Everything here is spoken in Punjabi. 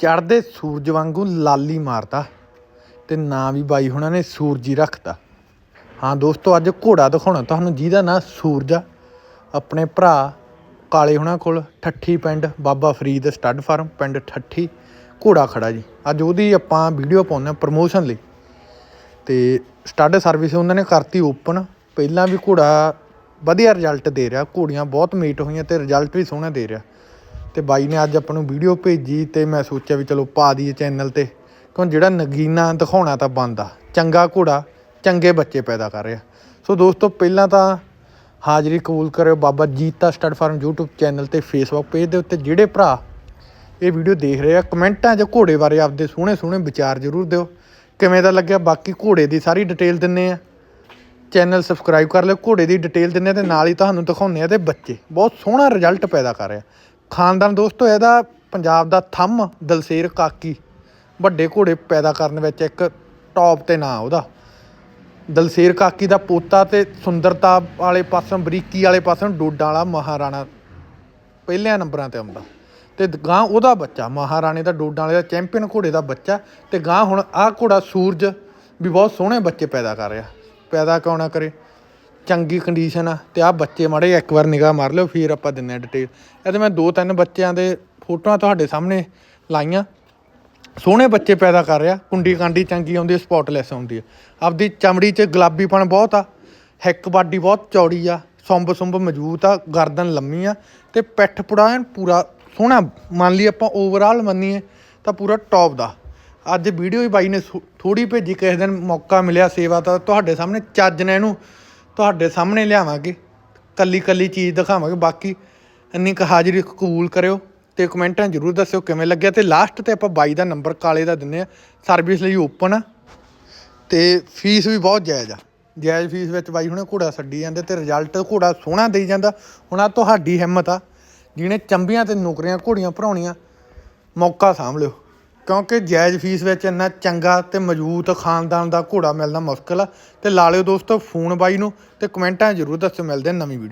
ਚੜ੍ਹਦੇ ਸੂਰਜ ਵਾਂਗੂ ਲਾਲੀ ਮਾਰਦਾ ਤੇ ਨਾਂ ਵੀ ਬਾਈ ਹੁਣਾਂ ਨੇ ਸੂਰਜੀ ਰੱਖਤਾ। ਹਾਂ ਦੋਸਤੋ, ਅੱਜ ਘੋੜਾ ਦਿਖਾਉਣਾ ਤੁਹਾਨੂੰ, ਜਿਹਦਾ ਨਾਂ ਸੂਰਜ ਆ। ਆਪਣੇ ਭਰਾ ਕਾਲੇ ਹੁਣਾਂ ਕੋਲ, ਠੱਠੀ ਪਿੰਡ ਬਾਬਾ ਫਰੀਦ ਸਟੱਡ ਫਾਰਮ, ਪਿੰਡ ਠੱਠੀ, ਘੋੜਾ ਖੜਾ ਜੀ। ਅੱਜ ਉਹਦੀ ਆਪਾਂ ਵੀਡੀਓ ਪਾਉਂਦੇ ਪ੍ਰਮੋਸ਼ਨ ਲਈ। ਤੇ ਸਟੱਡ ਸਰਵਿਸ ਉਹਨਾਂ ਨੇ ਕਰਤੀ ਓਪਨ ਪਹਿਲਾਂ ਵੀ ਘੋੜਾ ਵਧੀਆ ਰਿਜ਼ਲਟ ਦੇ ਰਿਹਾ, ਘੋੜੀਆਂ ਬਹੁਤ ਮੀਟ ਹੋਈਆਂ ਤੇ ਰਿਜ਼ਲਟ ਵੀ ਸੋਹਣਾ ਦੇ ਰਿਹਾ। ਤੇ ਬਾਈ ਨੇ ਅੱਜ ਆਪਾਂ ਨੂੰ ਵੀਡੀਓ ਭੇਜੀ ਤੇ ਮੈਂ ਸੋਚਿਆ ਵੀ ਚਲੋ ਪਾ ਦਈਏ ਚੈਨਲ ਤੇ। ਕਿਉਂ ਜਿਹੜਾ ਨਗੀਨਾ ਦਿਖਾਉਣਾ ਤਾਂ ਬੰਦਾ ਚੰਗਾ ਘੋੜਾ, ਚੰਗੇ ਬੱਚੇ ਪੈਦਾ ਕਰ ਰਿਹਾ। ਸੋ ਦੋਸਤੋ, ਪਹਿਲਾਂ ਤਾਂ ਹਾਜ਼ਰੀ ਕਬੂਲ ਕਰਿਓ Baba Jita stud farm YouTube channel ਤੇ ਫੇਸਬੁੱਕ ਪੇਜ ਦੇ ਉੱਤੇ। ਜਿਹੜੇ ਭਰਾ ਇਹ ਵੀਡੀਓ ਦੇਖ ਰਹੇ ਆ, ਕਮੈਂਟਾਂ 'ਚ ਘੋੜੇ ਬਾਰੇ ਆਪਦੇ ਸੋਹਣੇ ਸੋਹਣੇ ਵਿਚਾਰ ਜ਼ਰੂਰ ਦਿਓ। ਕਿਵੇਂ ਦਾ ਲੱਗਿਆ? ਬਾਕੀ ਘੋੜੇ ਦੀ ਸਾਰੀ ਡਿਟੇਲ ਦਿੰਨੇ ਆ। ਚੈਨਲ ਸਬਸਕ੍ਰਾਈਬ ਕਰ ਲਿਓ, ਘੋੜੇ ਦੀ ਡਿਟੇਲ ਦਿੰਨੇ ਆ ਤੇ ਨਾਲ ਹੀ ਤੁਹਾਨੂੰ ਦਿਖਾਉਂਦੇ ਆ ਤੇ ਬੱਚੇ। ਬਹੁਤ ਸੋਹਣਾ ਰਿਜ਼ਲਟ ਪੈਦਾ ਕਰ ਰਿਹਾ। ਖਾਨਦਾਨ ਦੋਸਤੋ, ਇਹਦਾ ਪੰਜਾਬ ਦਾ ਥੰਮ ਦਲਸੇਰ ਕਾਕੀ। ਵੱਡੇ ਘੋੜੇ ਪੈਦਾ ਕਰਨ ਵਿੱਚ ਇੱਕ ਟੌਪ ਤੇ ਨਾਂ ਉਹਦਾ। ਦਲਸੇਰ ਕਾਕੀ ਦਾ ਪੋਤਾ ਤੇ ਸੁੰਦਰਤਾ ਵਾਲੇ ਪਾਸੋਂ, ਬਰੀਕੀ ਵਾਲੇ ਪਾਸੋਂ ਡੋਡਾ ਵਾਲਾ ਮਹਾਰਾਣਾ। ਪਹਿਲਿਆਂ ਨੰਬਰਾਂ ਤੇ ਆਉਂਦਾ। ਤੇ ਗਾਂ ਉਹਦਾ ਬੱਚਾ, ਮਹਾਰਾਣੇ ਦਾ ਡੋਡਾਂ ਵਾਲੇ ਦਾ, ਚੈਂਪੀਅਨ ਘੋੜੇ ਦਾ ਬੱਚਾ। ਤੇ ਗਾਂ ਹੁਣ ਆਹ ਘੋੜਾ ਸੂਰਜ ਵੀ ਬਹੁਤ ਸੋਹਣੇ ਬੱਚੇ ਪੈਦਾ ਕਰ ਰਿਹਾ। ਪੈਦਾ ਕਿਉਂ ਨਾ ਕਰੇ? ਚੰਗੀ ਕੰਡੀਸ਼ਨ ਆ ਤੇ ਆਹ ਬੱਚੇ ਮਾੜੇ ਇੱਕ ਵਾਰ ਨਿਗਾਹ ਮਾਰ ਲਿਓ, ਫਿਰ ਆਪਾਂ ਦਿੰਨੇ ਆ ਡਿਟੇਲ ਇਹਦੇ ਮੈਂ ਦੋ ਤਿੰਨ ਬੱਚਿਆਂ ਦੇ ਫੋਟੋਆਂ ਤੁਹਾਡੇ ਸਾਹਮਣੇ ਲਾਈਆਂ। ਸੋਹਣੇ ਬੱਚੇ ਪੈਦਾ ਕਰ ਰਿਹਾ, ਕੁੰਡੀ ਕਾਂਡੀ ਚੰਗੀ ਆਉਂਦੀ ਹੈ ਸਪੌਟਲੈਸ ਆਉਂਦੀ ਹੈ। ਆਪਦੀ ਚਮੜੀ 'ਚ ਗੁਲਾਬੀਪਣ ਬਹੁਤ ਆ, ਹਿੱਕ ਬਾਡੀ ਬਹੁਤ ਚੌੜੀ ਆ, ਸੁੰਬ ਸੁੰਬ ਮਜ਼ਬੂਤ ਆ, ਗਰਦਨ ਲੰਮੀ ਆ ਤੇ ਪਿੱਠ ਪੁੜਾ ਪੂਰਾ ਸੋਹਣਾ, ਮੰਨ ਲਈ ਆਪਾਂ ਓਵਰਆਲ ਮੰਨੀਏ ਤਾਂ ਪੂਰਾ ਟੌਪ ਦਾ। ਅੱਜ ਵੀਡੀਓ ਹੀ ਬਾਈ ਨੇ ਥੋੜੀ ਭੇਜੀ, ਕਿਸੇ ਦਿਨ ਮੌਕਾ ਮਿਲਿਆ ਸੇਵਾ ਤਾਂ ਤੁਹਾਡੇ ਸਾਹਮਣੇ ਚੱਜ ਨੇ ਇਹਨੂੰ ਤੁਹਾਡੇ ਸਾਹਮਣੇ ਲਿਆਵਾਂਗੇ। ਕੱਲੀ ਕੱਲੀ ਚੀਜ਼ ਦਿਖਾਵਾਂਗੇ। ਬਾਕੀ ਇੰਨੀ ਕੁ ਹਾਜ਼ਰੀ ਕਬੂਲ ਕਰਿਓ ਤੇ ਕਮੈਂਟਾਂ ਜ਼ਰੂਰ ਦੱਸਿਓ ਕਿਵੇਂ ਲੱਗਿਆ। ਤੇ ਲਾਸਟ ਤੇ ਆਪਾਂ ਬਾਈ ਦਾ ਨੰਬਰ ਕਾਲੇ ਦਾ ਦਿੰਨੇ ਆ ਸਰਵਿਸ ਲਈ ਓਪਨ ਆ। ਤੇ ਫੀਸ ਵੀ ਬਹੁਤ ਜਾਇਜ਼ ਆ। ਜਾਇਜ਼ ਫੀਸ ਵਿੱਚ ਬਾਈ ਹੁਣੇ ਘੋੜਾ ਛੱਡੀ ਜਾਂਦੇ ਤੇ ਰਿਜ਼ਲਟ ਘੋੜਾ ਸੋਹਣਾ ਦੇਈ ਜਾਂਦਾ। ਹੁਣ ਆ ਤੁਹਾਡੀ ਹਿੰਮਤ ਆ। ਜਿਹਨੇ ਚੰਬੀਆਂ ਤੇ ਨੌਕਰੀਆਂ ਘੋੜੀਆਂ ਭਰਾਉਣੀਆਂ, ਮੌਕਾ ਸਾਂਭ ਲਿਓ। ਕਿਉਂਕਿ ਜਾਇਜ਼ ਫੀਸ ਵਿੱਚ ਇੰਨਾ ਚੰਗਾ ਤੇ ਮਜ਼ਬੂਤ ਖਾਨਦਾਨ ਦਾ ਘੋੜਾ ਮਿਲਣਾ ਮੁਸ਼ਕਲ ਆ। ਤੇ ਲਾ ਲਿਓ ਦੋਸਤੋ, ਫੋਨ ਬਾਈ ਨੂੰ ਤੇ ਕਮੈਂਟਾਂ ਜ਼ਰੂਰ ਦੱਸਿਓ, ਮਿਲਦੇ ਨਵੀਂ ਵੀਡੀਓ